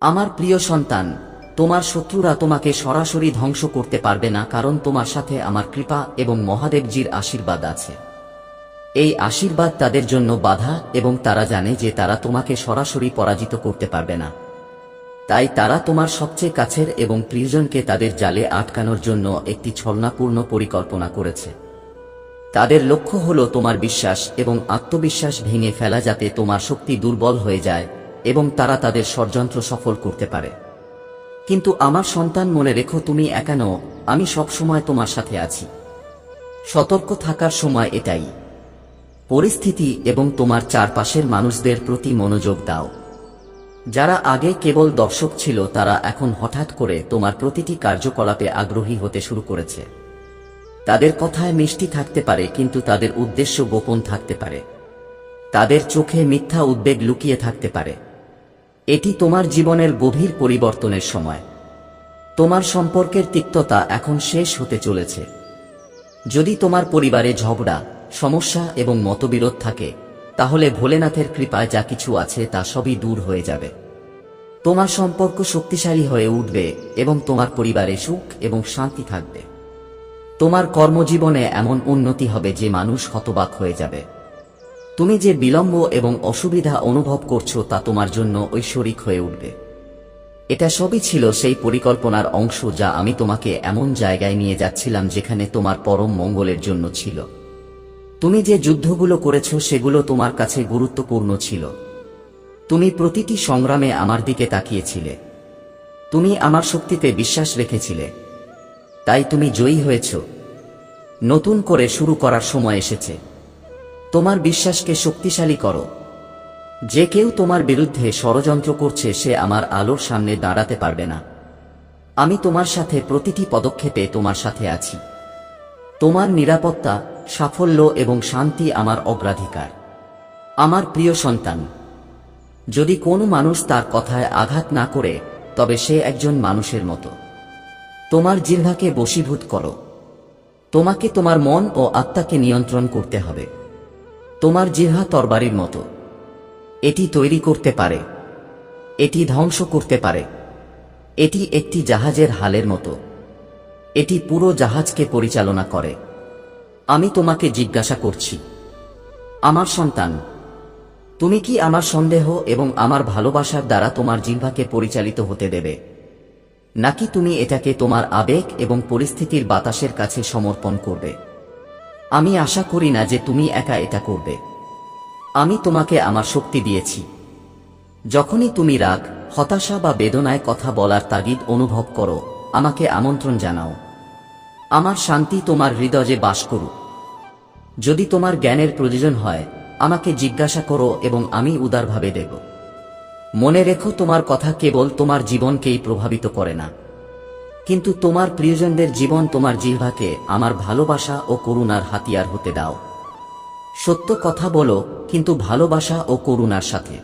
আমার প্রিয় সন্তান, তোমার শত্রুরা তোমাকে সরাসরি ধ্বংস করতে পারবে না কারণ তোমার সাথে আমার কৃপা এবং মহাদেবজির আশীর্বাদ আছে। এই আশীর্বাদ তাদের জন্য বাধা এবং তারা জানে যে তারা তোমাকে সরাসরি পরাজিত করতে পারবে না। তাই তারা তোমার সবচেয়ে কাছের এবং প্রিয়জনকে তাদের জালে আটকানোর জন্য একটি ছলনাপূর্ণ পরিকল্পনা করেছে। তাদের লক্ষ্য হল তোমার বিশ্বাস এবং আত্মবিশ্বাস ভেঙে ফেলা যাতে তোমার শক্তি দুর্বল হয়ে যায়। এবং তারা তাদের ষড়যন্ত্র সফল করতে পারে। কিন্তু আমার সন্তান মনে রেখো, তুমি একানো আমি সবসময় তোমার সাথে আছি। সতর্ক থাকার সময় এটাই। পরিস্থিতি এবং তোমার চারপাশের মানুষদের প্রতি মনোযোগ দাও। যারা আগে কেবল দর্শক ছিল, তারা এখন হঠাৎ করে তোমার প্রতিটি কার্যকলাপে আগ্রহী হতে শুরু করেছে। তাদের কথায় মিষ্টি থাকতে পারে, কিন্তু তাদের উদ্দেশ্য গোপন থাকতে পারে। তাদের চোখে মিথ্যা উদ্বেগ লুকিয়ে থাকতে পারে। এটি তোমার জীবনের গভীর পরিবর্তনের সময়। তোমার সম্পর্কের তিক্ততা এখন শেষ হতে চলেছে। যদি তোমার পরিবারে ঝগড়া, সমস্যা এবং মতবিরোধ থাকে, তাহলে ভোলেনাথের কৃপায় যা কিছু আছে তা সবই দূর হয়ে যাবে। তোমার সম্পর্ক শক্তিশালী হয়ে উঠবে এবং তোমার পরিবারে সুখ এবং শান্তি থাকবে। তোমার কর্মজীবনে এমন উন্নতি হবে যে মানুষ হতবাক হয়ে যাবে। তুমি যে বিলম্ব এবং অসুবিধা অনুভব করছ তা তোমার জন্য ঐশ্বরিক হয়ে উঠবে। এটা সবই ছিল সেই পরিকল্পনার অংশ যা আমি তোমাকে এমন জায়গায় নিয়ে যাচ্ছিলাম যেখানে তোমার পরম মঙ্গলের জন্য ছিল। তুমি যে যুদ্ধগুলো করেছ সেগুলো তোমার কাছে গুরুত্বপূর্ণ ছিল। তুমি প্রতিটি সংগ্রামে আমার দিকে তাকিয়েছিলে। তুমি আমার শক্তিতে বিশ্বাস রেখেছিলে। তাই তুমি জয়ী হয়েছ। নতুন করে শুরু করার সময় এসেছে। তোমার বিশ্বাসকে শক্তিশালী করো। যে কেউ তোমার বিরুদ্ধে ষড়যন্ত্র করছে, সে আমার আলোর সামনে দাঁড়াতে পারবে না। আমি তোমার সাথে প্রতিটি পদক্ষেপে তোমার সাথে আছি। তোমার নিরাপত্তা, সাফল্য এবং শান্তি আমার অগ্রাধিকার। আমার প্রিয় সন্তান, যদি কোনো মানুষ তার কথায় আঘাত না করে, তবে সে একজন মানুষের মতো। তোমার জিহ্বাকে বশীভূত করো। তোমাকে তোমার মন ও আত্মাকে নিয়ন্ত্রণ করতে হবে। তোমার জিহা তরবারির মতো। এটি তৈরি করতে পারে। এটি ধ্বংস করতে পারে। এটি একটি জাহাজের হালের মতো। এটি পুরো জাহাজকে পরিচালনা করে। আমি তোমাকে জিজ্ঞাসা করছি, আমার সন্তান, তুমি কি আমার সন্দেহ এবং আমার ভালোবাসার দ্বারা তোমার জিহ্বাকে পরিচালিত হতে দেবে? নাকি তুমি এটাকে তোমার আবেগ এবং পরিস্থিতির বাতাসের কাছে সমর্পণ করবে? আমি আশা করি না যে তুমি একা এটা করবে। আমি তোমাকে আমার শক্তি দিয়েছি। যখনই তুমি রাগ, হতাশা বা বেদনায় কথা বলার তাগিদ অনুভব করো, আমাকে আমন্ত্রণ জানাও। আমার শান্তি তোমার হৃদয়ে বাস করুক। যদি তোমার জ্ঞানের প্রয়োজন হয়, আমাকে জিজ্ঞাসা করো এবং আমি উদারভাবে দেব। মনে রেখো তোমার কথা কেবল তোমার জীবনকেই প্রভাবিত করে না। কিন্তু তোমার প্রিয়জনদের জীবন তোমার জিহ্বাকে, আমার ভালোবাসা ও করুণার হাতিয়ার হতে দাও। সত্য কথা বলো, কিন্তু ভালোবাসা ও করুণার সাথে।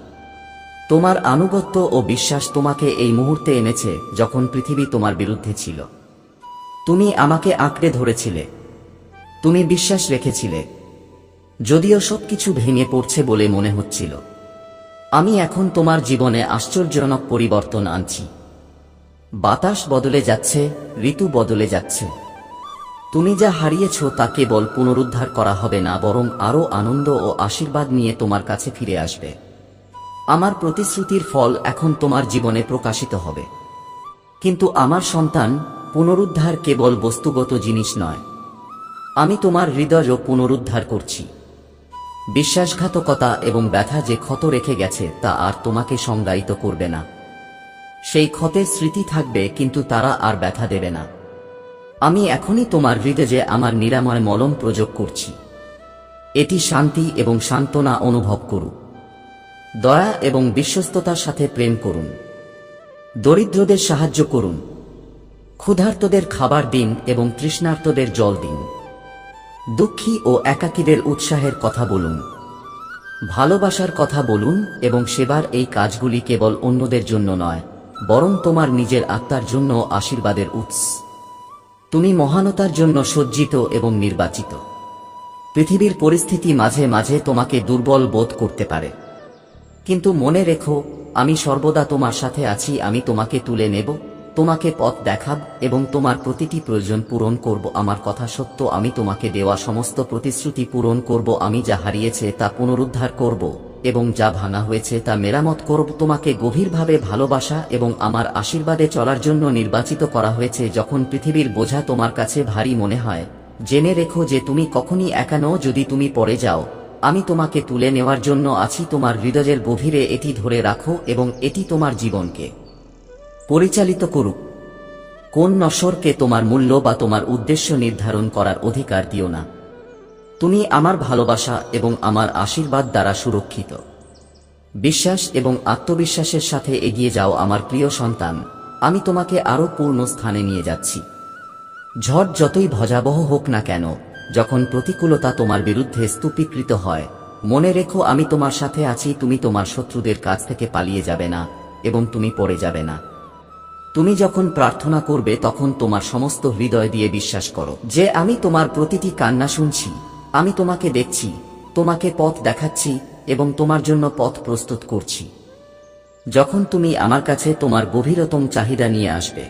তোমার আনুগত্য ও বিশ্বাস তোমাকে এই মুহূর্তে এনেছে, যখন পৃথিবী তোমার বিরুদ্ধে ছিল। তুমি আমাকে আঁকড়ে ধরেছিলে। তুমি বিশ্বাস রেখেছিলে। যদিও সবকিছু ভেঙে পড়ছে বলে মনে হচ্ছিল। আমি এখন তোমার জীবনে আশ্চর্যজনক পরিবর্তন আনছি। বাতাস বদলে যাচ্ছে, ঋতু বদলে যাচ্ছে। তুমি যা হারিয়েছ তা কেবল পুনরুদ্ধার করা হবে না, বরং আরও আনন্দ ও আশীর্বাদ নিয়ে তোমার কাছে ফিরে আসবে। আমার প্রতিশ্রুতির ফল এখন তোমার জীবনে প্রকাশিত হবে। কিন্তু আমার সন্তান পুনরুদ্ধার কেবল বস্তুগত জিনিস নয়। আমি তোমার হৃদয়ও পুনরুদ্ধার করছি। বিশ্বাসঘাতকতা এবং ব্যথা যে ক্ষত রেখে গেছে তা আর তোমাকে সংজ্ঞায়িত করবে না। সেই ক্ষতের স্মৃতি থাকবে, কিন্তু তারা আর ব্যথা দেবে না। আমি এখনই তোমার হৃদয়ে আমার নিরাময় মলম প্রযোগ করছি। এটি শান্তি এবং সান্ত্বনা অনুভব করুক দয়া এবং বিশ্বস্ততার সাথে প্রেম করুন। দরিদ্রদের সাহায্য করুন। ক্ষুধার্তদের খাবার দিন এবং তৃষ্ণার্তদের জল দিন। দুঃখী ও একাকীদের উৎসাহের কথা বলুন। ভালোবাসার কথা বলুন এবং সেবার এই কাজগুলি কেবল অন্যদের জন্য নয় বরং তোমার নিজের আত্মার জন্য আশীর্বাদের উৎস। তুমি মহানতার জন্য সজ্জিত এবং নির্বাচিত। পৃথিবীর পরিস্থিতি মাঝে মাঝে তোমাকে দুর্বল বোধ করতে পারে। কিন্তু মনে রেখো, আমি সর্বদা তোমার সাথে আছি, আমি তোমাকে তুলে নেব, তোমাকে পথ দেখাব এবং তোমার প্রতিটি প্রয়োজন পূরণ করব। আমার কথা সত্য, আমি তোমাকে দেওয়া সমস্ত প্রতিশ্রুতি পূরণ করব, আমি যা হারিয়েছে তা পুনরুদ্ধার করব। এবং যা ভাঙা হয়েছে তা মেরামত করব। তোমাকে গভীরভাবে ভালোবাসা এবং আমার আশীর্বাদে চলার জন্য নির্বাচিত করা হয়েছে যখন পৃথিবীর বোঝা তোমার কাছে ভারী মনে হয়। জেনে রেখো যে তুমি কখনই একা নও যদি তুমি পড়ে যাও। আমি তোমাকে তুলে নেওয়ার জন্য আছি। তোমার হৃদয়ের গভীরে এটি ধরে রাখো এবং এটি তোমার জীবনকে পরিচালিত করুক। কোন নশ্বরকে তোমার মূল্য বা তোমার উদ্দেশ্য নির্ধারণ করার অধিকার দিও না। তুমি আমার ভালোবাসা এবং আমার আশীর্বাদ দ্বারা সুরক্ষিত। বিশ্বাস এবং আত্মবিশ্বাসের সাথে এগিয়ে যাও আমার প্রিয় সন্তান, আমি তোমাকে আরও পূর্ণ স্থানে নিয়ে যাচ্ছি। ঝড় যতই ভজাবহ হোক না কেন, যখন প্রতিকূলতা তোমার বিরুদ্ধে স্তূপীকৃত হয়, মনে রেখো আমি তোমার সাথে আছি, তুমি তোমার শত্রুদের কাছ থেকে পালিয়ে যাবে না এবং তুমি পড়ে যাবে না। তুমি যখন প্রার্থনা করবে, তখন তোমার সমস্ত হৃদয় দিয়ে বিশ্বাস করো যে আমি তোমার প্রতিটি কান্না শুনছি। আমি তোমাকে দেখছি, তোমাকে পথ দেখাচ্ছি এবং তোমার জন্য পথ প্রস্তুত করছি। যখন তুমি আমার কাছে তোমার গভীরতম চাহিদা নিয়ে আসবে,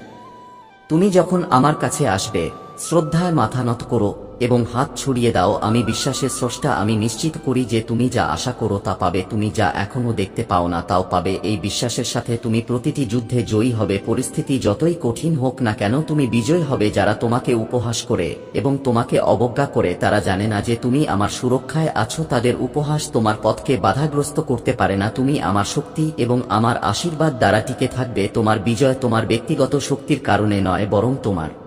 তুমি যখন আমার কাছে আসবে শ্রদ্ধায় মাথা নত করো এবং হাত ছড়িয়ে দাও, আমি বিশ্বাসের স্রষ্টা, আমি নিশ্চিত করি যে তুমি যা আশা করো তা পাবে, তুমি যা এখনও দেখতে পাও না তাও পাবে, এই বিশ্বাসের সাথে তুমি প্রতিটি যুদ্ধে জয়ী হবে, পরিস্থিতি যতই কঠিন হোক না কেন তুমি বিজয় হবে যারা তোমাকে উপহাস করে এবং তোমাকে অবজ্ঞা করে, তারা জানে না যে তুমি আমার সুরক্ষায় আছো, তাদের উপহাস তোমার পথকে বাধাগ্রস্ত করতে পারে না, তুমি আমার শক্তি এবং আমার আশীর্বাদ দ্বারা টিকে থাকবে, তোমার বিজয় তোমার ব্যক্তিগত শক্তির কারণে নয়, বরং তোমার।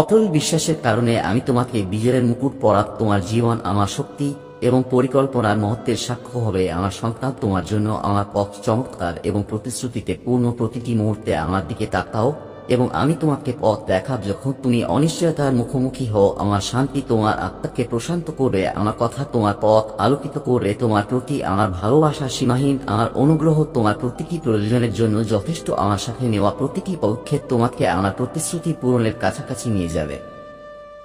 অটল বিশ্বাসের কারণে আমি তোমাকে বিজয়ের মুকুট পরাত তোমার জীবন, আমার শক্তি এবং পরিকল্পনার মহত্বের সাক্ষ্য হবে। আমার সন্তান তোমার জন্য আমার পথ চমৎকার এবং প্রতিশ্রুতিতে পূর্ণ প্রতিটি মুহূর্তে আমার দিকে তাকাও। এবং আমি তোমাকে পথ দেখাব যখন তুমি অনিশ্চয়তার মুখোমুখি হও, আমার শান্তি তোমার আত্মাকে প্রশান্ত করবে আমার কথা তোমার পথ আলোকিত করবে তোমার প্রতি আমার ভালোবাসা সীমাহীন, আমার অনুগ্রহ তোমার প্রতিটি প্রয়োজনের জন্য যথেষ্ট আমার সাথে নেওয়া প্রতিটি পদক্ষেপ তোমাকে আমার প্রতিশ্রুতি পূরণের কাছাকাছি নিয়ে যাবে।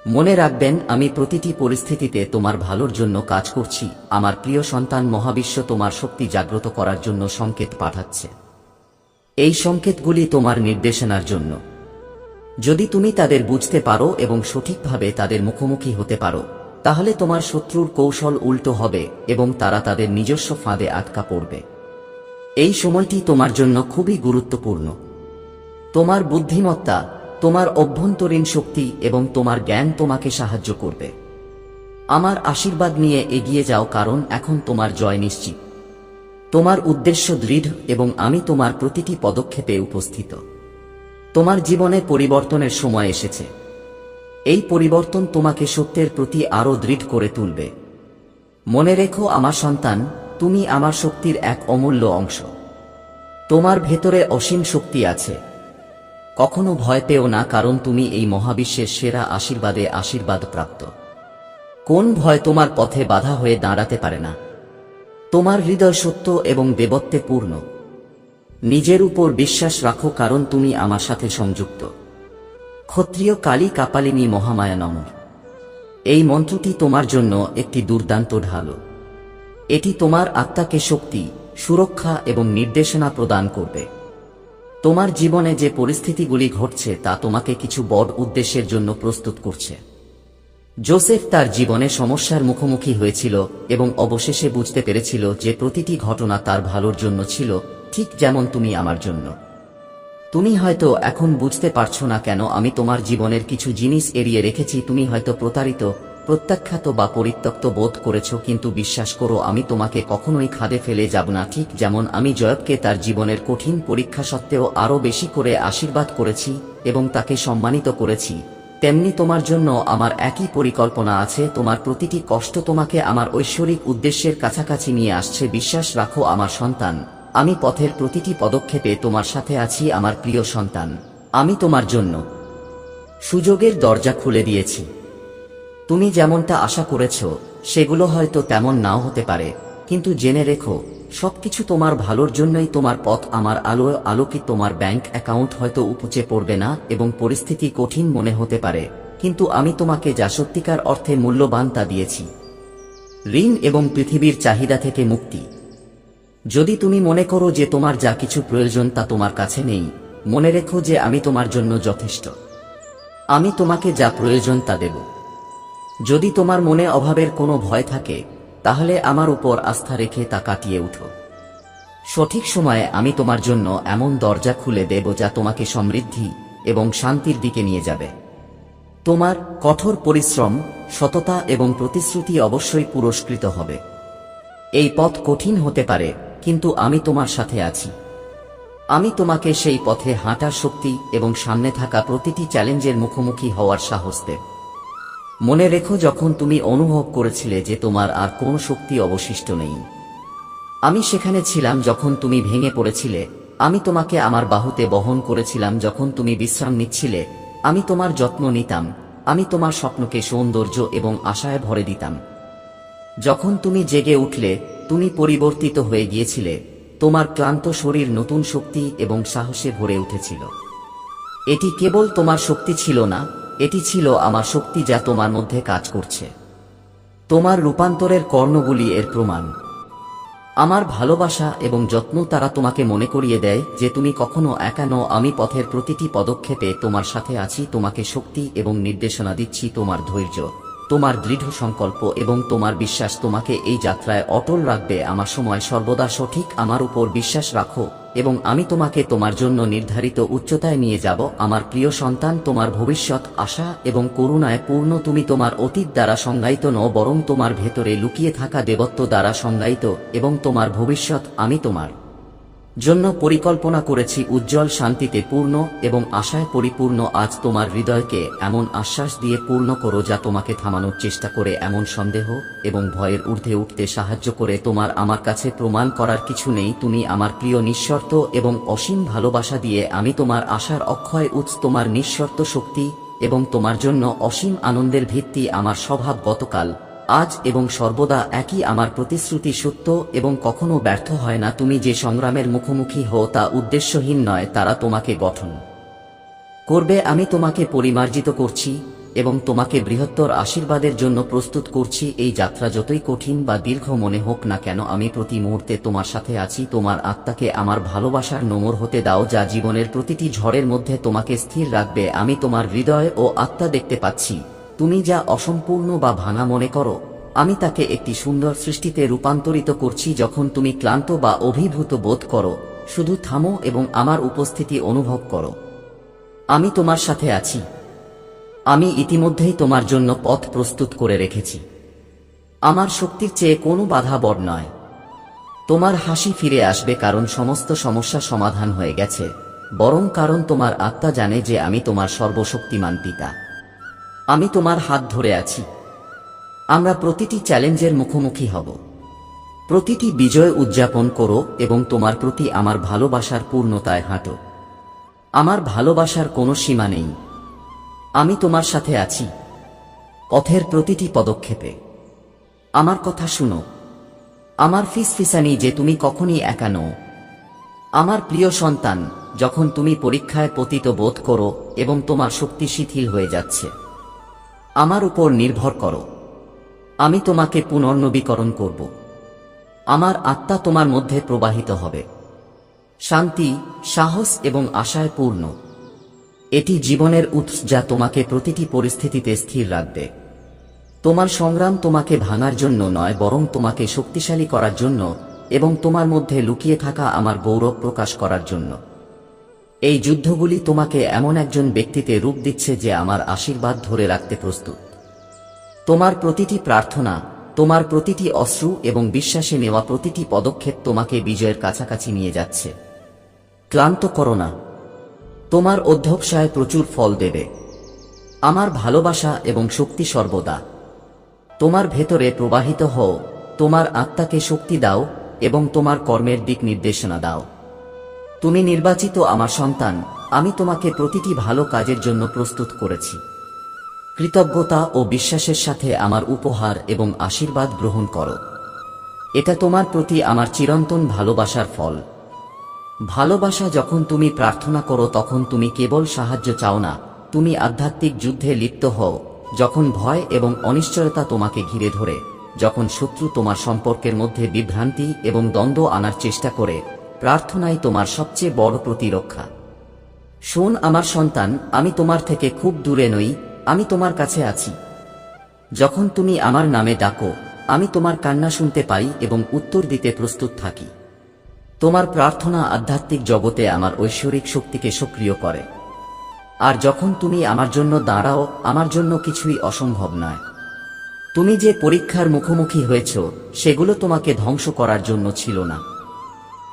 মনে রাখবেন, আমি প্রতিটি পরিস্থিতিতে তোমার ভালোর জন্য কাজ করছি। আমার প্রিয় সন্তান মহাবিশ্ব তোমার শক্তি জাগ্রত করার জন্য সংকেত পাঠাচ্ছে। এই সংকেতগুলি তোমার নির্দেশনার জন্য। যদি তুমি তাদের বুঝতে পারো এবং সঠিকভাবে তাদের মুখোমুখি হতে পারো, তাহলে তোমার শত্রুর কৌশল উল্টো হবে এবং তারা তাদের নিজস্ব ফাঁদে আটকা পড়বে। এই সময়টি তোমার জন্য খুবই গুরুত্বপূর্ণ। তোমার বুদ্ধিমত্তা, তোমার অভ্যন্তরীণ শক্তি এবং তোমার জ্ঞান তোমাকে সাহায্য করবে। আমার আশীর্বাদ নিয়ে এগিয়ে যাও কারণ এখন তোমার জয় নিশ্চিত। তোমার উদ্দেশ্য দৃঢ় এবং আমি তোমার প্রতিটি পদক্ষেপে উপস্থিত। তোমার জীবনে পরিবর্তনের সময় এসেছে। এই পরিবর্তন তোমাকে সত্যের প্রতি আরও দৃঢ় করে তুলবে। মনে রেখো, আমার সন্তান, তুমি আমার শক্তির এক অমূল্য অংশ। তোমার ভেতরে অসীম শক্তি আছে। কখনো ভয় পেও না, কারণ তুমি এই মহাবিশ্বের সেরা আশীর্বাদে আশীর্বাদ প্রাপ্ত কোন ভয় তোমার পথে বাধা হয়ে দাঁড়াতে পারে না? তোমার হৃদয় সত্য এবং দেবত্বে পূর্ণ। নিজের উপর বিশ্বাস রাখো কারণ তুমি আমার সাথে সংযুক্ত। ক্ষত্রিয় কালী কাপালিনী মহামায়া নমঃ। এই মন্ত্রটি তোমার জন্য একটি দুর্দান্ত ঢালো। এটি তোমার আত্মাকে শক্তি, সুরক্ষা এবং নির্দেশনা প্রদান করবে। তোমার জীবনে যে পরিস্থিতিগুলি ঘটছে তা তোমাকে কিছু বড় উদ্দেশ্যের জন্য প্রস্তুত করছে। জোসেফ তার জীবনে সমস্যার মুখোমুখি হয়েছিল এবং অবশেষে বুঝতে পেরেছিল যে প্রতিটি ঘটনা তার ভালোর জন্য ছিল, ঠিক যেমন তুমি আমার জন্য। তুমি হয়তো এখন বুঝতে পারছ না কেন আমি তোমার জীবনের কিছু জিনিস এড়িয়ে রেখেছি, তুমি হয়তো প্রতারিত, প্রত্যাখ্যাত বা পরিত্যক্ত বোধ করেছ, কিন্তু বিশ্বাস করো আমি তোমাকে কখনোই খাদে ফেলে যাব না, ঠিক যেমন আমি জয়বকে তার জীবনের কঠিন পরীক্ষা সত্ত্বেও আরও বেশি করে আশীর্বাদ করেছি এবং তাকে সম্মানিত করেছি। তেমনি তোমার জন্য আমার একই পরিকল্পনা আছে। তোমার প্রতিটি কষ্ট তোমাকে আমার ঐশ্বরিক উদ্দেশ্যের কাছাকাছি নিয়ে আসছে। বিশ্বাস রাখো আমার সন্তান। আমি পথের প্রতিটি পদক্ষেপে তোমার সাথে আছি, আমার প্রিয় সন্তান। আমি তোমার জন্য সুযোগের দরজা খুলে দিয়েছি। তুমি যেমনটা আশা করেছ, সেগুলো হয়তো তেমন নাও হতে পারে। কিন্তু জেনে রেখো সবকিছু তোমার ভালোর জন্যই তোমার পথ, আমার আলো আলোকিত তোমার ব্যাংক অ্যাকাউন্ট হয়তো উপচে পড়বে না এবং পরিস্থিতি কঠিন মনে হতে পারে। কিন্তু আমি তোমাকে যা সত্যিকার অর্থে মূল্যবান তা দিয়েছি। ঋণ এবং পৃথিবীর চাহিদা থেকে মুক্তি। যদি তুমি মনে করো যে তোমার যা কিছু প্রয়োজন তা তোমার কাছে নেই, মনে রেখো যে আমি তোমার জন্য যথেষ্ট। আমি তোমাকে যা প্রয়োজন তা দেব। যদি তোমার মনে অভাবের কোনো ভয় থাকে তাহলে আমার উপর আস্থা রেখে তা কাটিয়ে উঠো। সঠিক সময়ে আমি তোমার জন্য এমন দরজা খুলে দেব যা তোমাকে সমৃদ্ধি এবং শান্তির দিকে নিয়ে যাবে। তোমার কঠোর পরিশ্রম, সততা এবং প্রতিশ্রুতি অবশ্যই পুরস্কৃত হবে। এই পথ কঠিন হতে পারে, কিন্তু আমি তোমার সাথে আছি। আমি তোমাকে সেই পথে হাঁটার শক্তি এবং সামনে থাকা প্রতিটি চ্যালেঞ্জের মুখোমুখি হওয়ার সাহস দেব। মনে রেখো যখন তুমি অনুভব করেছিলে যে তোমার আর কোনো শক্তি অবশিষ্ট নেই। আমি সেখানে ছিলাম যখন তুমি ভেঙে পড়েছিলে। আমি তোমাকে আমার বাহুতে বহন করেছিলাম যখন তুমি বিশ্রাম নিচ্ছিলে। আমি তোমার যত্ন নিতাম। আমি তোমার স্বপ্নকে সৌন্দর্য এবং আশায় ভরে দিতাম। যখন তুমি জেগে উঠলে, তুমি পরিবর্তিত হয়ে গিয়েছিলে। তোমার ক্লান্ত শরীর নতুন শক্তি এবং সাহসে ভরে উঠেছিল। এটি কেবল তোমার শক্তি ছিল না এটি ছিল আমার শক্তি যা তোমার মধ্যে কাজ করছে। তোমার রূপান্তরের কর্ণগুলি এর প্রমাণ। আমার ভালোবাসা এবং যত্ন তারা তোমাকে মনে করিয়ে দেয় যে তুমি কখনো একা নও, আমি পথের প্রতিটি পদক্ষেপে তোমার সাথে আছি, তোমাকে শক্তি এবং নির্দেশনা দিচ্ছি, তোমার ধৈর্য, তোমার দৃঢ় সংকল্প এবং তোমার বিশ্বাস তোমাকে এই যাত্রায় অটল রাখবে। আমার সময় সর্বদা সঠিক, আমার উপর বিশ্বাস রাখো। এবং আমি তোমাকে তোমার জন্য নির্ধারিত উচ্চতায় নিয়ে যাব। আমার প্রিয় সন্তান, তোমার ভবিষ্যৎ আশা এবং করুণায় পূর্ণ তুমি তোমার অতীত দ্বারা সংজ্ঞায়িত ন বরং তোমার ভেতরে লুকিয়ে থাকা দেবত্ব দ্বারা সংজ্ঞায়িত এবং তোমার ভবিষ্যৎ আমি তোমার। জন্য পরিকল্পনা করেছি উজ্জ্বল শান্তিতে পূর্ণ এবং আশায় পরিপূর্ণ আজ তোমার হৃদয়কে এমন আশ্বাস দিয়ে পূর্ণ করো যা তোমাকে থামানোর চেষ্টা করে এমন সন্দেহ এবং ভয়ের ঊর্ধ্বে উঠতে সাহায্য করে তোমার আমার কাছে প্রমাণ করার কিছু নেই। তুমি আমার প্রিয় নিঃশর্ত এবং অসীম ভালোবাসা দিয়ে আমি তোমার আশার অক্ষয় উৎস, তোমার নিঃশর্ত শক্তি এবং তোমার জন্য অসীম আনন্দের ভিত্তি আমার স্বভাব গতকাল। আজ এবং সর্বদা একই আমার প্রতিশ্রুতি সত্য এবং কখনো ব্যর্থ হয় না তুমি যে সংগ্রামের মুখোমুখি হও তা উদ্দেশ্যহীন নয়, তারা তোমাকে গঠন করবে। আমি তোমাকে পরিমার্জিত করছি এবং তোমাকে বৃহত্তর আশীর্বাদের জন্য প্রস্তুত করছি। এই যাত্রা যতই কঠিন বা দীর্ঘ মনে হোক না কেন, আমি প্রতি মুহূর্তে তোমার সাথে আছি। তোমার আত্মাকে আমার ভালোবাসার নোমর হতে দাও, যা জীবনের প্রতিটি ঝড়ের মধ্যে তোমাকে স্থির রাখবে। আমি তোমার হৃদয় ও আত্মা দেখতে পাচ্ছি। তুমি যা অসম্পূর্ণ বা ভাঙা মনে করো, আমি তাকে একটি সুন্দর সৃষ্টিতে রূপান্তরিত করছি যখন তুমি ক্লান্ত বা অভিভূত বোধ করো, শুধু থামো এবং আমার উপস্থিতি অনুভব করো। আমি তোমার সাথে আছি। আমি ইতিমধ্যেই তোমার জন্য পথ প্রস্তুত করে রেখেছি। আমার শক্তির চেয়ে কোনো বাধা বড় নয়। তোমার হাসি ফিরে আসবে কারণ সমস্ত সমস্যা সমাধান হয়ে গেছে, বরং কারণ তোমার আত্মা জানে যে আমি তোমার সর্বশক্তিমান পিতা। আমি তোমার হাত ধরে আছি। আমরা প্রতিটি চ্যালেঞ্জের মুখোমুখি হব। প্রতিটি বিজয় উদযাপন করো এবং তোমার প্রতি আমার ভালোবাসার পূর্ণতায় হাঁটো। আমার ভালোবাসার কোনো সীমা নেই। আমি তোমার সাথে আছি। পথের প্রতিটি পদক্ষেপে। আমার কথা শুনো। আমার ফিসফিসানি যে তুমি কখনই একা নও। আমার প্রিয় সন্তান, যখন তুমি পরীক্ষায় পতিত বোধ করো এবং তোমার শক্তি শিথিল হয়ে যাচ্ছে। আমার উপর নির্ভর করো। আমি তোমাকে পুনর্নবীকরণ করব। আমার আত্মা তোমার মধ্যে প্রবাহিত হবে। শান্তি, সাহস এবং আশায় পূর্ণ। এটি জীবনের উৎস যা তোমাকে প্রতিটি পরিস্থিতিতে স্থির রাখবে। তোমার সংগ্রাম তোমাকে ভাঙার জন্য নয়, বরং তোমাকে শক্তিশালী করার জন্য এবং তোমার মধ্যে লুকিয়ে থাকা আমার গৌরব প্রকাশ করার জন্য। এই যুদ্ধগুলি তোমাকে এমন একজন ব্যক্তিতে রূপ দিচ্ছে যে আমার আশীর্বাদ ধরে রাখতে প্রস্তুত। তোমার প্রতিটি প্রার্থনা, তোমার প্রতিটি অশ্রু এবং বিশ্বাসে নেওয়া প্রতিটি পদক্ষেপ তোমাকে বিজয়ের কাছাকাছি নিয়ে যাচ্ছে। ক্লান্ত করো না। তোমার অধ্যবসায় প্রচুর ফল দেবে। আমার ভালোবাসা এবং শক্তি সর্বদা। তোমার ভেতরে প্রবাহিত হও, তোমার আত্মাকে শক্তি দাও এবং তোমার কর্মের দিক নির্দেশনা দাও। তুমি নির্বাচিত আমার সন্তান, আমি তোমাকে প্রতিটি ভালো কাজের জন্য প্রস্তুত করেছি। কৃতজ্ঞতা ও বিশ্বাসের সাথে আমার উপহার এবং আশীর্বাদ গ্রহণ করো। এটা তোমার প্রতি আমার চিরন্তন ভালোবাসার ফল। ভালোবাসা যখন তুমি প্রার্থনা করো তখন তুমি কেবল সাহায্য চাও না, তুমি আধ্যাত্মিক যুদ্ধে লিপ্ত হও, যখন ভয় এবং অনিশ্চয়তা তোমাকে ঘিরে ধরে, যখন শত্রু তোমার সম্পর্কের মধ্যে বিভ্রান্তি এবং দ্বন্দ্ব আনার চেষ্টা করে প্রার্থনাই তোমার সবচেয়ে বড় প্রতিরক্ষা। শোন আমার সন্তান, আমি তোমার থেকে খুব দূরে নই, আমি তোমার কাছে আছি। যখন তুমি আমার নামে ডাকো, আমি তোমার কান্না শুনতে পাই এবং উত্তর দিতে প্রস্তুত থাকি। তোমার প্রার্থনা আধ্যাত্মিক জগতে আমার ঐশ্বরিক শক্তিকে সক্রিয় করে। আর যখন তুমি আমার জন্য দাঁড়াও, আমার জন্য কিছুই অসম্ভব নয়। তুমি যে পরীক্ষার মুখোমুখি হয়েছ, সেগুলো তোমাকে ধ্বংস করার জন্য ছিল না।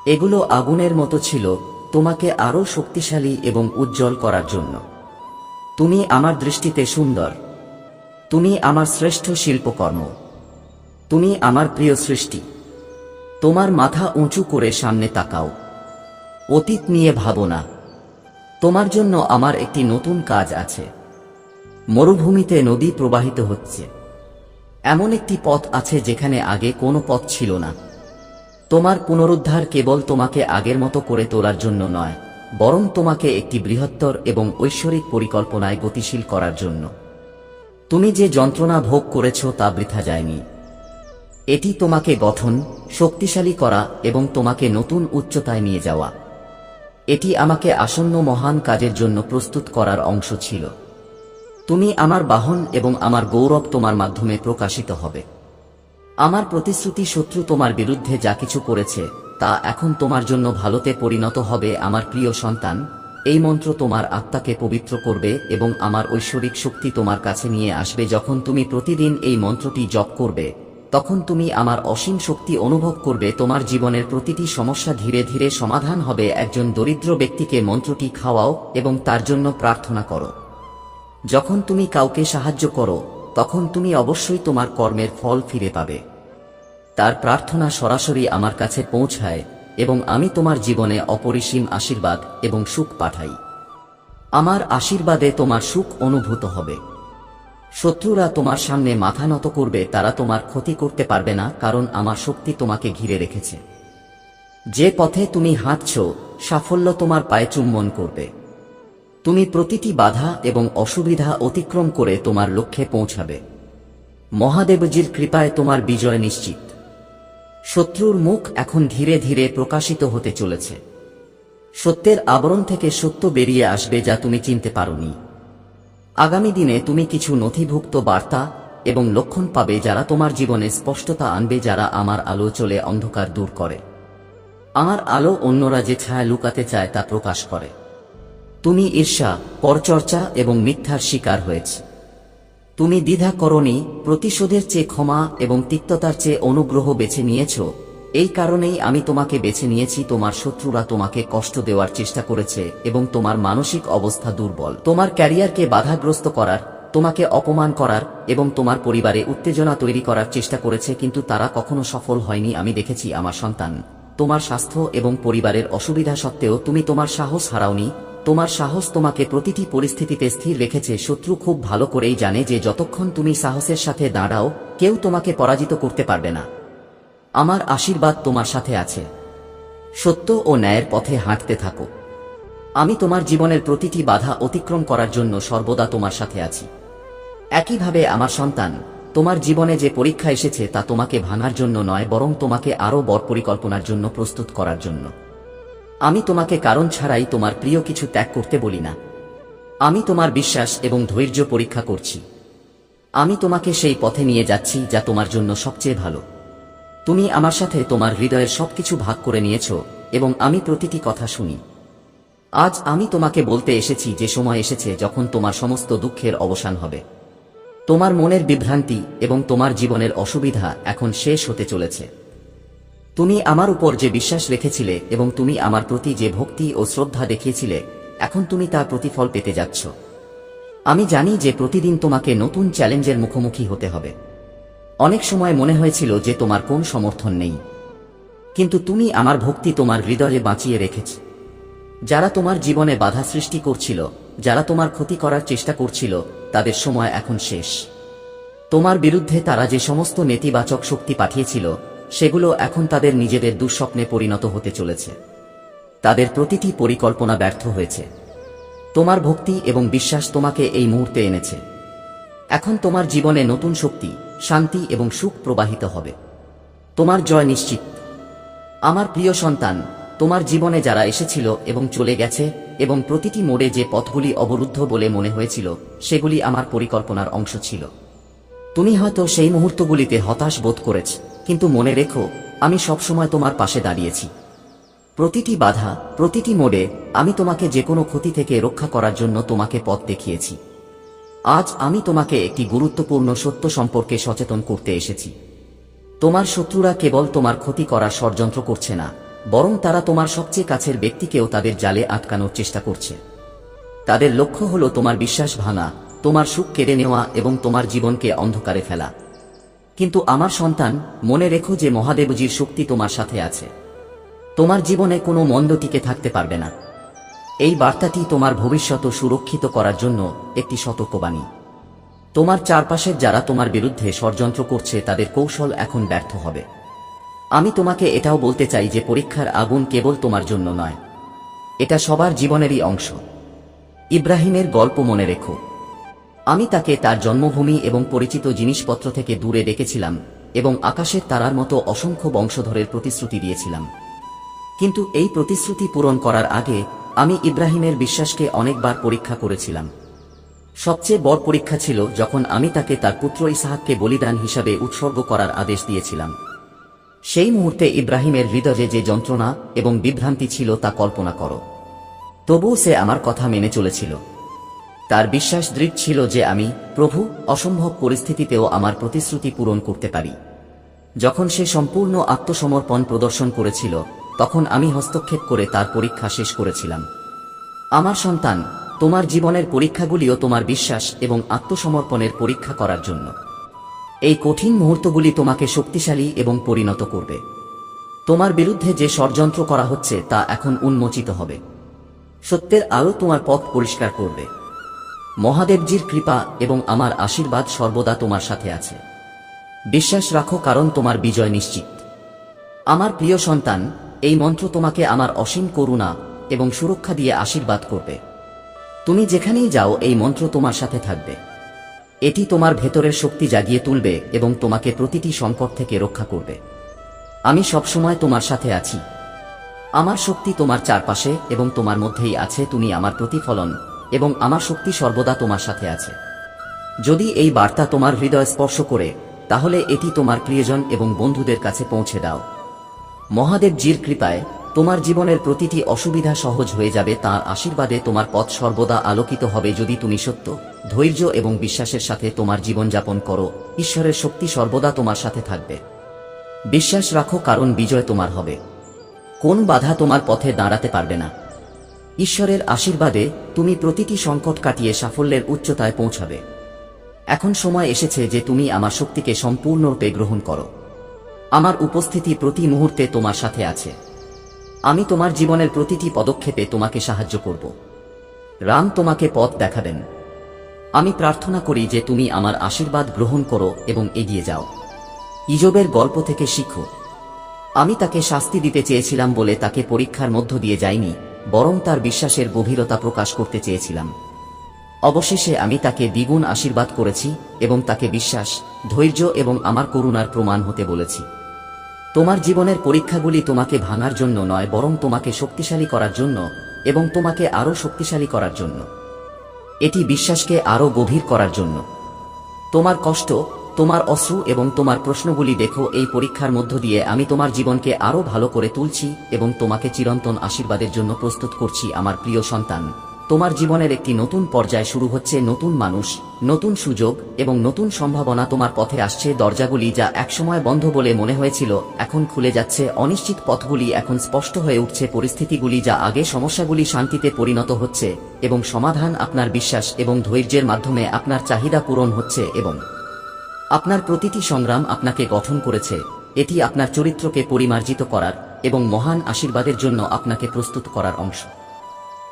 এগুলো আগুনের মতো ছিল তোমাকে আরও শক্তিশালী এবং উজ্জ্বল করার জন্য। তুমি আমার দৃষ্টিতে সুন্দর। তুমি আমার শ্রেষ্ঠ শিল্পকর্ম। তুমি আমার প্রিয় সৃষ্টি। তোমার মাথা উঁচু করে সামনে তাকাও। অতীত নিয়ে ভাবো না। তোমার জন্য আমার একটি নতুন কাজ আছে। মরুভূমিতে নদী প্রবাহিত হচ্ছে। এমন একটি পথ আছে যেখানে আগে কোনো পথ ছিল না। তোমার পুনরুদ্ধার কেবল তোমাকে আগের মতো করে তোলার জন্য নয়, বরং তোমাকে একটি বৃহত্তর এবং ঐশ্বরিক পরিকল্পনায় গতিশীল করার জন্য। তুমি যে যন্ত্রণা ভোগ করেছ তা বৃথা যায়নি। এটি তোমাকে গঠন, শক্তিশালী করা এবং তোমাকে নতুন উচ্চতায় নিয়ে যাওয়া। এটি আমাকে আসন্ন মহান কাজের জন্য প্রস্তুত করার অংশ ছিল। তুমি আমার বাহন এবং আমার গৌরব তোমার মাধ্যমে প্রকাশিত হবে। আমার প্রতিশ্রুতি শত্রু তোমার বিরুদ্ধে যা কিছু করেছে, তা এখন তোমার জন্য ভালোতে পরিণত হবে আমার প্রিয় সন্তান। এই মন্ত্র তোমার আত্মাকে পবিত্র করবে এবং আমার ঐশ্বরিক শক্তি তোমার কাছে নিয়ে আসবে যখন তুমি প্রতিদিন এই মন্ত্রটি জপ করবে। তখন তুমি আমার অসীম শক্তি অনুভব করবে, তোমার জীবনের প্রতিটি সমস্যা ধীরে ধীরে সমাধান হবে। একজন দরিদ্র ব্যক্তিকে মন্ত্রটি খাওয়াও এবং তার জন্য প্রার্থনা করো। যখন তুমি কাউকে সাহায্য করো, তখন তুমি অবশ্যই তোমার কর্মের ফল ফিরে পাবে। তার প্রার্থনা সরাসরি আমার কাছে পৌঁছায়, এবং আমি তোমার জীবনে অপরিসীম আশীর্বাদ এবং সুখ পাঠাই। আমার আশীর্বাদে তোমার সুখ অনুভূত হবে। শত্রুরা তোমার সামনে মাথা নত করবে, তারা তোমার ক্ষতি করতে পারবে না, কারণ আমার শক্তি তোমাকে ঘিরে রেখেছে। যে পথে তুমি হাঁটছ, সাফল্য তোমার পায়ে চুম্বন করবে। তুমি প্রতিটি বাধা এবং অসুবিধা অতিক্রম করে তোমার লক্ষ্যে পৌঁছাবে। মহাদেবজির কৃপায় তোমার বিজয় নিশ্চিত। শত্রুর মুখ এখন ধীরে ধীরে প্রকাশিত হতে চলেছে। সত্যের আবরণ থেকে সত্য বেরিয়ে আসবে যা তুমি চিনতে পারোনি। আগামী দিনে তুমি কিছু নথিভুক্ত বার্তা এবং লক্ষণ পাবে যারা তোমার জীবনে স্পষ্টতা আনবে যারা আমার আলো চলে অন্ধকার দূর করে। আমার আলো অন্যরা যে ছায়া লুকাতে চায় তা প্রকাশ করে। তুমি ঈর্ষা, পরচর্চা এবং মিথ্যার শিকার হয়েছে। তুমি দ্বিধা করনি, প্রতিশোধের চেয়ে ক্ষমা এবং তিক্ততার চেয়ে অনুগ্রহ বেছে নিয়েছ। এই কারণেই আমি তোমাকে বেছে নিয়েছি, তোমার শত্রুরা তোমাকে কষ্ট দেওয়ার চেষ্টা করেছে এবং তোমার মানসিক অবস্থা দুর্বল। তোমার ক্যারিয়ারকে বাধাগ্রস্ত করার, তোমাকে অপমান করার এবং তোমার পরিবারে উত্তেজনা তৈরি করার চেষ্টা করেছে, কিন্তু তারা কখনো সফল হয়নি, আমি দেখেছি আমার সন্তান। তোমার স্বাস্থ্য এবং পরিবারের অসুবিধা সত্ত্বেও তুমি তোমার সাহস হারাওনি তোমার সাহস তোমাকে প্রতিটি পরিস্থিতিতে স্থির রেখেছে। শত্রু খুব ভালো করেই জানে যে যতক্ষণ তুমি সাহসের সাথে দাঁড়াও, কেউ তোমাকে পরাজিত করতে পারবে না। আমার আশীর্বাদ তোমার সাথে আছে। সত্য ও ন্যায়ের পথে হাঁটতে থাকো। আমি তোমার জীবনের প্রতিটি বাধা অতিক্রম করার জন্য সর্বদা তোমার সাথে আছি। একইভাবে আমার সন্তান, তোমার জীবনে যে পরীক্ষা এসেছে তা তোমাকে ভাঙার জন্য নয়, বরং তোমাকে আরও বড় পরিকল্পনার জন্য প্রস্তুত করার জন্য। আমি তোমাকে কারণ ছাড়াই তোমার প্রিয় কিছু ত্যাগ করতে বলি না। আমি তোমার বিশ্বাস এবং ধৈর্য পরীক্ষা করছি। আমি তোমাকে সেই পথে নিয়ে যাচ্ছি যা তোমার জন্য সবচেয়ে ভালো। তুমি আমার সাথে তোমার হৃদয়ের সবকিছু ভাগ করে নিয়েছ এবং আমি প্রতিটি কথা শুনি। আজ আমি তোমাকে বলতে এসেছি যে সময় এসেছে যখন তোমার সমস্ত দুঃখের অবসান হবে। তোমার মনের বিভ্রান্তি এবং তোমার জীবনের অসুবিধা এখন শেষ হতে চলেছে। তুমি আমার উপর যে বিশ্বাস রেখেছিলে এবং তুমি আমার প্রতি যে ভক্তি ও শ্রদ্ধা দেখিয়েছিলে, এখন তুমি তার প্রতিফল পেতে যাচ্ছ। আমি জানি যে প্রতিদিন তোমাকে নতুন চ্যালেঞ্জের মুখোমুখি হতে হবে। অনেক সময় মনে হয়েছিল যে তোমার কোন সমর্থন নেই। কিন্তু তুমি আমার ভক্তি তোমার হৃদয়ে বাঁচিয়ে রেখেছ। যারা তোমার জীবনে বাধা সৃষ্টি করছিল, যারা তোমার ক্ষতি করার চেষ্টা করছিল, তাদের সময় এখন শেষ। তোমার বিরুদ্ধে তারা যে সমস্ত নেতিবাচক শক্তি পাঠিয়েছিল সেগুলো এখন তাদের নিজেদের দুঃস্বপ্নে পরিণত হতে চলেছে। তাদের প্রতিটি পরিকল্পনা ব্যর্থ হয়েছে। তোমার ভক্তি এবং বিশ্বাস তোমাকে এই মুহূর্তে এনেছে। এখন তোমার জীবনে নতুন শক্তি, শান্তি এবং সুখ প্রবাহিত হবে। তোমার জয় নিশ্চিত। আমার প্রিয় সন্তান, তোমার জীবনে যারা এসেছিল এবং চলে গেছে এবং প্রতিটি মোড়ে যে পথগুলি অবরুদ্ধ বলে মনে হয়েছিল, সেগুলি আমার পরিকল্পনার অংশ ছিল। তুমি হয়তো সেই মুহূর্তগুলিতে হতাশ বোধ করেছ। কিন্তু মনে রেখো, আমি সবসময় তোমার পাশে দাঁড়িয়েছি। প্রতিটি বাধা, প্রতিটি মোড়ে আমি তোমাকে যে কোনো ক্ষতি থেকে রক্ষা করার জন্য তোমাকে পথ দেখিয়েছি। আজ আমি তোমাকে একটি গুরুত্বপূর্ণ সত্য সম্পর্কে সচেতন করতে এসেছি। তোমার শত্রুরা কেবল তোমার ক্ষতি করার ষড়যন্ত্র করছে না, বরং তারা তোমার সবচেয়ে কাছের ব্যক্তিকেও তাদের জালে আটকানোর চেষ্টা করছে। তাদের লক্ষ্য হল তোমার বিশ্বাস ভাঙা, তোমার সুখ কেড়ে নেওয়া এবং তোমার জীবনকে অন্ধকারে ফেলা। কিন্তু আমার সন্তান, মনে রেখো যে মহাদেবজির শক্তি তোমার সাথে আছে। তোমার জীবনে কোনো মন্দ টিকে থাকতে পারবে না। এই বার্তাটি তোমার ভবিষ্যৎ সুরক্ষিত করার জন্য একটি সতর্কবাণী। তোমার চারপাশের যারা তোমার বিরুদ্ধে ষড়যন্ত্র করছে, তাদের কৌশল এখন ব্যর্থ হবে। আমি তোমাকে এটাও বলতে চাই যে পরীক্ষার আগুন কেবল তোমার জন্য নয়। এটা সবার জীবনেরই অংশ। ইব্রাহিমের গল্প মনে রেখো। আমি তাকে তার জন্মভূমি এবং পরিচিত জিনিসপত্র থেকে দূরে ডেকেছিলাম এবং আকাশের তারার মতো অসংখ্য বংশধরের প্রতিশ্রুতি দিয়েছিলাম। কিন্তু এই প্রতিশ্রুতি পূরণ করার আগে আমি ইব্রাহিমের বিশ্বাসকে অনেকবার পরীক্ষা করেছিলাম। সবচেয়ে বড় পরীক্ষা ছিল যখন আমি তাকে তার পুত্র ইসাহাককে বলিদান হিসাবে উৎসর্গ করার আদেশ দিয়েছিলাম। সেই মুহূর্তে ইব্রাহিমের হৃদয়ে যে যন্ত্রণা এবং বিভ্রান্তি ছিল তা কল্পনা করো। তবুও সে আমার কথা মেনে চলেছিল। তার বিশ্বাস দৃঢ় ছিল যে আমি, প্রভু, অসম্ভব পরিস্থিতিতেও আমার প্রতিশ্রুতি পূরণ করতে পারি। যখন সে সম্পূর্ণ আত্মসমর্পণ প্রদর্শন করেছিল, তখন আমি হস্তক্ষেপ করে তার পরীক্ষা শেষ করেছিলাম। আমার সন্তান, তোমার জীবনের পরীক্ষাগুলিও তোমার বিশ্বাস এবং আত্মসমর্পণের পরীক্ষা করার জন্য। এই কঠিন মুহূর্তগুলি তোমাকে শক্তিশালী এবং পরিণত করবে। তোমার বিরুদ্ধে যে ষড়যন্ত্র করা হচ্ছে তা এখন উন্মোচিত হবে। সত্যের আলো তোমার পথ পরিষ্কার করবে। মহাদেবজির কৃপা এবং আমার আশীর্বাদ সর্বদা তোমার সাথে আছে। বিশ্বাস রাখো, কারণ তোমার বিজয় নিশ্চিত। আমার প্রিয় সন্তান, এই মন্ত্র তোমাকে আমার অসীম করুণা এবং সুরক্ষা দিয়ে আশীর্বাদ করবে। তুমি যেখানেই যাও, এই মন্ত্র তোমার সাথে থাকবে। এটি তোমার ভেতরের শক্তি জাগিয়ে তুলবে এবং তোমাকে প্রতিটি সংকট থেকে রক্ষা করবে। আমি সবসময় তোমার সাথে আছি। আমার শক্তি তোমার চারপাশে এবং তোমার মধ্যেই আছে, তুমি আমার প্রতিফলন এবং আমার শক্তি সর্বদা তোমার সাথে আছে। যদি এই বার্তা তোমার হৃদয় স্পর্শ করে, তাহলে এটি তোমার প্রিয়জন এবং বন্ধুদের কাছে পৌঁছে দাও। মহাদেবজির কৃপায় তোমার জীবনের প্রতিটি অসুবিধা সহজ হয়ে যাবে, তার আশীর্বাদে তোমার পথ সর্বদা আলোকিত হবে যদি তুমি সত্য, ধৈর্য এবং বিশ্বাসের সাথে তোমার জীবনযাপন করো, ঈশ্বরের শক্তি সর্বদা তোমার সাথে থাকবে। বিশ্বাস রাখো, কারণ বিজয় তোমার হবে। কোন বাধা তোমার পথে দাঁড়াতে পারবে না। ঈশ্বরের আশীর্বাদে তুমি প্রতিটি সংকট কাটিয়ে সাফল্যের উচ্চতায় পৌঁছাবে। এখন সময় এসেছে যে তুমি আমার শক্তিকে সম্পূর্ণরূপে গ্রহণ করো। আমার উপস্থিতি প্রতি মুহূর্তে তোমার সাথে আছে। আমি তোমার জীবনের প্রতিটি পদক্ষেপে তোমাকে সাহায্য করব। রাম তোমাকে পথ দেখাবেন। আমি প্রার্থনা করি যে তুমি আমার আশীর্বাদ গ্রহণ করো এবং এগিয়ে যাও। ইজবের গল্প থেকে শিখো। আমি তাকে শাস্তি দিতে চেয়েছিলাম বলে তাকে পরীক্ষার মধ্য দিয়ে যাইনি। বরং তার বিশ্বাসের গভীরতা প্রকাশ করতে চেয়েছিলাম। অবশেষে আমি তাকে দ্বিগুণ আশীর্বাদ করেছি এবং তাকে বিশ্বাস, ধৈর্য এবং আমার করুণার প্রমাণ হতে বলেছি। তোমার জীবনের পরীক্ষাগুলি তোমাকে ভাঙার জন্য নয়, বরং তোমাকে শক্তিশালী করার জন্য এবং তোমাকে আরও শক্তিশালী করার জন্য। এটি বিশ্বাসকে আরও গভীর করার জন্য। তোমার কষ্ট তোমার অশ্রু এবং তোমার প্রশ্নগুলি দেখো, এই পরীক্ষার মধ্য দিয়ে আমি তোমার জীবনকে আরও ভালো করে তুলছি এবং তোমাকে চিরন্তন আশীর্বাদের জন্য প্রস্তুত করছি, আমার প্রিয় সন্তান। তোমার জীবনের একটি নতুন পর্যায় শুরু হচ্ছে, নতুন মানুষ, নতুন সুযোগ এবং নতুন সম্ভাবনা তোমার পথে আসছে, দরজাগুলি যা একসময় বন্ধ বলে মনে হয়েছিল, এখন খুলে যাচ্ছে, অনিশ্চিত পথগুলি এখন স্পষ্ট হয়ে উঠছে, পরিস্থিতিগুলি যা আগে সমস্যাগুলি শান্তিতে পরিণত হচ্ছে এবং সমাধান আপনার বিশ্বাস এবং ধৈর্যের মাধ্যমে আপনার চাহিদা পূরণ হচ্ছে এবং আপনার প্রতিটি সংগ্রাম আপনাকে গঠন করেছে। এটি আপনার চরিত্রকে পরিমার্জিত করার এবং মহান আশীর্বাদের জন্য আপনাকে প্রস্তুত করার অংশ।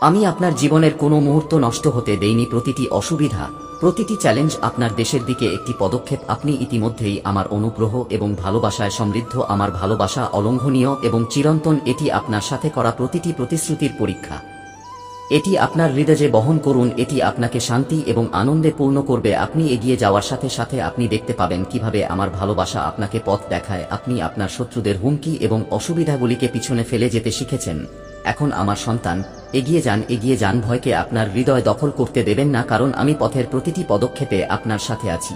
আমি আপনার জীবনের কোনো মুহূর্ত নষ্ট হতে দেইনি। প্রতিটি অসুবিধা, প্রতিটি চ্যালেঞ্জ আপনার দেশের দিকে একটি পদক্ষেপ। আপনি ইতিমধ্যেই আমার অনুগ্রহ এবং ভালোবাসায় সমৃদ্ধ, আমার ভালোবাসা অলঙ্ঘনীয় এবং চিরন্তন। এটি আপনার সাথে করা প্রতিটি প্রতিশ্রুতির পরীক্ষা। এটি আপনার হৃদয়ে বহন করুন, এটি আপনাকে শান্তি এবং আনন্দে পূর্ণ করবে। আপনি এগিয়ে যাওয়ার সাথে সাথে আপনি দেখতে পাবেন কীভাবে আমার ভালোবাসা আপনাকে পথ দেখায়। আপনি আপনার শত্রুদের হুমকি এবং অসুবিধাগুলিকে পিছনে ফেলে যেতে শিখেছেন। এখন আমার সন্তান, এগিয়ে যান এগিয়ে যান। ভয়কে আপনার হৃদয় দখল করতে দেবেন না, কারণ আমি পথের প্রতিটি পদক্ষেপে আপনার সাথে আছি।